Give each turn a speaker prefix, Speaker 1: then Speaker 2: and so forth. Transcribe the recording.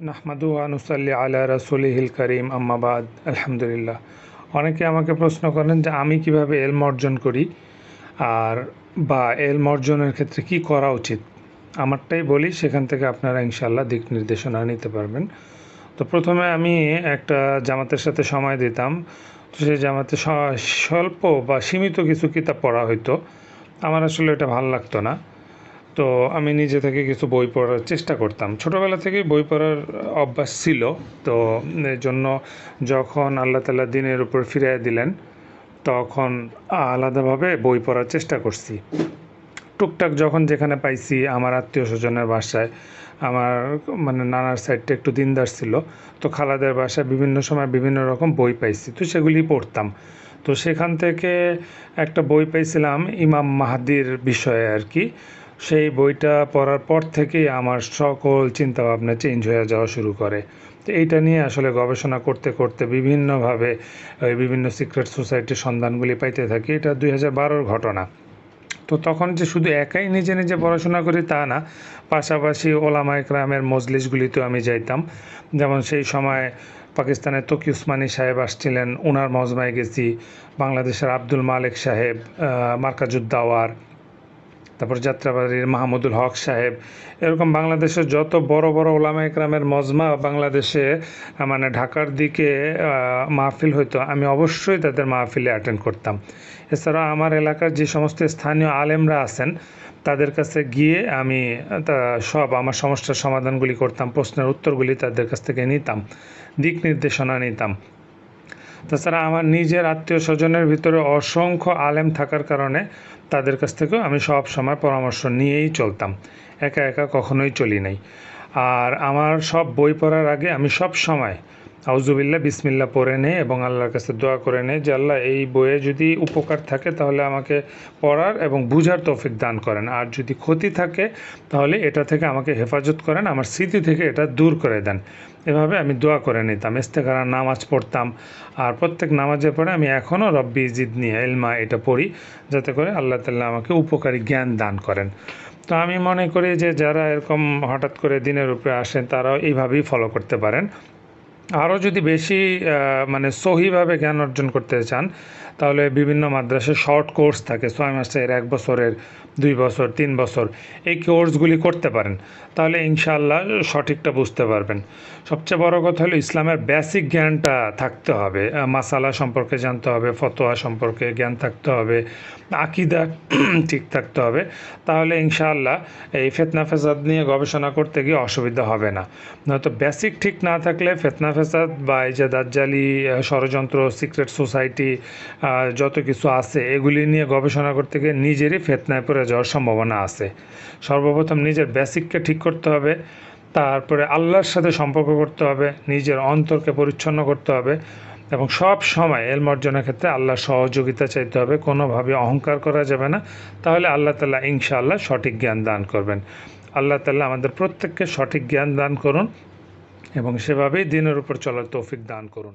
Speaker 1: নাহমাদু আনুসাল্লি আলা রসুলিহিল করিম আম্মাবাদ আলহামদুলিল্লাহ। অনেকে আমাকে প্রশ্ন করেন যে আমি কীভাবে এলম অর্জন করি আর বা এলম অর্জনের ক্ষেত্রে কি করা উচিত? আমারটাই বলি, সেখান থেকে আপনারা ইনশাল্লাহ দিক নির্দেশনা নিতে পারবেন। তো প্রথমে আমি একটা জামাতের সাথে সময় দিতাম। তো সেই জামাতে স্বল্প বা সীমিত কিছু কিতাব পড়া হইতো। আমার আসলে এটা ভালো লাগতো না। তো আমি নিজে থেকে কিছু বই পড়ার চেষ্টা করতাম। ছোটোবেলা থেকেই বই পড়ার অভ্যাস ছিল। তো এর জন্য যখন আল্লাহ তালা দিনের উপর ফিরিয়ে দিলেন, তখন আলাদাভাবে বই পড়ার চেষ্টা করছি। টুকটাক যখন যেখানে পাইছি, আমার আত্মীয় স্বজনের বাসায়, আমার মানে নানার সাইডটা একটু দিনদার ছিল, তো খালাদের বাসায় বিভিন্ন সময় বিভিন্ন রকম বই পাইছি, তো সেগুলি পড়তাম। তো সেখান থেকে একটা বই পাইছিলাম ইমাম মাহাদির বিষয়ে আর কি। সেই বইটা পড়ার পর থেকেই আমার সকল চিন্তাভাবনা চেঞ্জ হয়ে যাওয়া শুরু করে। তো এইটা নিয়ে আসলে গবেষণা করতে করতে বিভিন্নভাবে ওই বিভিন্ন সিক্রেট সোসাইটির সন্ধানগুলি পাইতে থাকি। এটা দুই হাজার বারোর ঘটনা। তো তখন যে শুধু একাই নিজে নিজে পড়াশোনা করি তা না, পাশাপাশি ওলামা একরামের মজলিসগুলিতেও আমি যাইতাম। যেমন সেই সময় পাকিস্তানের তকি উসমানী সাহেব আসছিলেন ওনার মজমায় গেছি, বাংলাদেশের আব্দুল মালেক সাহেব মার্কাজুদ্দাওয়ার তারপর যাত্রাবাড়ির মাহমুদুল হক সাহেব। এরকম বাংলাদেশের যত বড় বড় ওলামা একরামের মজমা বাংলাদেশে মানে ঢাকার দিকে মাহফিল হইতো, আমি অবশ্যই তাদের মাহফিলে অ্যাটেন্ড করতাম। এছাড়া আমার এলাকার যে সমস্ত স্থানীয় আলেমরা আছেন, তাদের কাছে গিয়ে আমি সব আমার সমস্যার সমাধানগুলি করতাম, প্রশ্নের উত্তরগুলি তাদের কাছ থেকে নিতাম, দিক নির্দেশনা নিতাম। তাছাড়া আমার নিজের আত্মীয় স্বজনের ভিতরে অসংখ্য আলেম থাকার কারণে তাদের কাছ থেকেও আমি সব সময় পরামর্শ নিয়েই চলতাম। একা একা কখনোই চলি নাই। আর আমার সব বই পড়ার আগে আমি সব সময় আউজুবিল্লা বিসমিল্লা পড়ে নেই এবং আল্লাহর কাছে দোয়া করে নেই যে আল্লাহ এই বইয়ে যদি উপকার থাকে তাহলে আমাকে পড়ার এবং বুঝার তৌফিক দান করেন। আর যদি ক্ষতি থাকে তাহলে এটা থেকে আমাকে হেফাজত করেন, আমার স্মৃতি থেকে এটা দূর করে দেন। এভাবে আমি দোয়া করে নিতাম ইস্তেকারা নামাজ পড়তাম। আর প্রত্যেক নামাজের পরে আমি এখনও রব্বি জিদ নিয়ে এলমা এটা পড়ি, যাতে করে আল্লাহ তাল্লাহ আমাকে উপকারী জ্ঞান দান করেন। তো আমি মনে করি যে যারা এরকম হঠাৎ করে দিনের উপরে আসেন তারাও এইভাবেই ফলো করতে পারেন। আরও যদি বেশি মানে সহিভাবে জ্ঞান অর্জন করতে চান, তাহলে বিভিন্ন মাদ্রাসে শর্ট কোর্স থাকে। ছয় মাসের, এক বছরের। দুই বছর, তিন বছর এই কোর্সগুলি করতে পারেন। তাহলে ইনশাল্লাহ সঠিকটা বুঝতে পারবেন। সবচেয়ে বড় কথা হলো ইসলামের বেসিক জ্ঞানটা থাকতে হবে। মাসালা সম্পর্কে জানতে হবে, ফতোয়া সম্পর্কে জ্ঞান থাকতে হবে, আকিদা ঠিক থাকতে হবে। তাহলে ইনশাআল্লাহ এই ফেতনা ফেসাদ নিয়ে গবেষণা করতে গিয়ে অসুবিধা হবে না। নয়তো বেসিক ঠিক না থাকলে ফেতনা ফেসাদ বা এই যে দাজ্জালি ষড়যন্ত্র সিক্রেট সোসাইটি যত কিছু আছে, এগুলি নিয়ে গবেষণা করতে গিয়ে নিজেরই ফেতনায় পড়ে যাওয়ার সম্ভাবনা আছে। সর্বপ্রথম নিজের বেসিককে ঠিক করতে হবে, তারপরে আল্লাহর সাথে সম্পর্ক করতে হবে, নিজের অন্তরকে পরিচ্ছন্ন করতে হবে এবং সব সময় এলম অর্জনের ক্ষেত্রে আল্লাহর সহযোগিতা চাইতে হবে। কোনোভাবে অহংকার করা যাবে না। তাহলে আল্লাহ তাল্লাহ ইনশাআল্লাহ সঠিক জ্ঞান দান করবেন। আল্লাহ তাল্লাহ আমাদের প্রত্যেককে সঠিক জ্ঞান দান করুন এবং সেভাবেই দিনের উপর চলার তৌফিক দান করুন।